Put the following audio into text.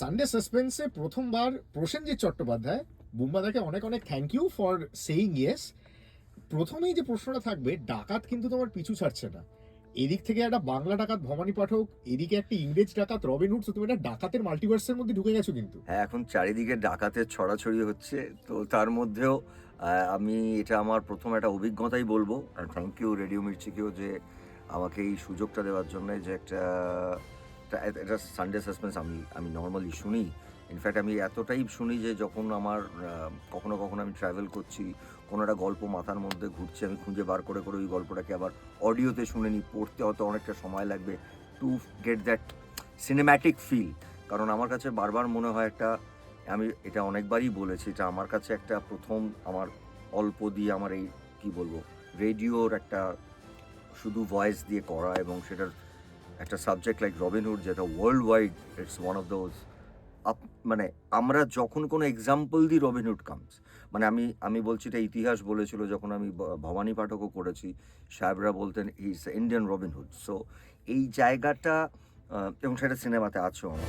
Sunday সাসপেন্সে প্রথমবার প্রসেনজিৎ চট্টোপাধ্যায়, বুম্বাদাকে অনেক অনেক thank you for saying yes প্রথমেই যে প্রশ্নটা থাকবে, ডাকাত কিন্তু তোমার পিছু ছাড়ছে না। এদিক থেকে একটা বাংলা ডাকাত ভবানী পাঠক, এদিকে একটা ইংরেজ ডাকাত রবিন হুড তুমি একটা ডাকাতের মাল্টিভার্সের মধ্যে ঢুকে গেছো কিন্তু। হ্যাঁ এখন চারিদিকে ডাকাতের ছড়াছড়ি হচ্ছে, তো তার মধ্যেও আমি এটা আমার প্রথম একটা অভিজ্ঞতাই বলব। থ্যাংক ইউ রেডিও মির্চিকেও যে আমাকে এই সুযোগটা দেওয়ার জন্য যে একটা একটা- এটা সানডে সাসপেন্স আমি আমি নর্মালি শুনি। ইনফ্যাক্ট আমি এতটাই শুনি যে যখন আমার কখনো কখনো আমি ট্রাভেল করছি, কোনো একটা গল্প মাথার মধ্যে ঘুরছে, আমি খুঁজে বার করে করে ওই গল্পটাকে আবার অডিওতে শুনে নিই, পড়তে হয়তো অনেকটা সময় লাগবে to get that cinematic feel কারণ আমার কাছে বারবার মনে হয় একটা, আমি এটা অনেকবারই বলেছি, এটা আমার কাছে একটা প্রথম আমার অল্প দিয়ে আমার এই, কী বলব রেডিওর একটা শুধু ভয়েস দিয়ে করা এবং সেটার একটা সাবজেক্ট লাইক রবিনহুড যেটা world wide it's one of those up মানে আমরা যখন কোনো এক্সাম্পল দিই রবিনহুড কামস মানে আমি আমি বলছি, এটা ইতিহাস বলেছিল, যখন আমি ভবানী পাঠকও করেছি, সাহেবরা বলতেন ইস ইন্ডিয়ান রবিনহুড সো এই জায়গাটা এবং সেটা সিনেমাতে আছেও আমার।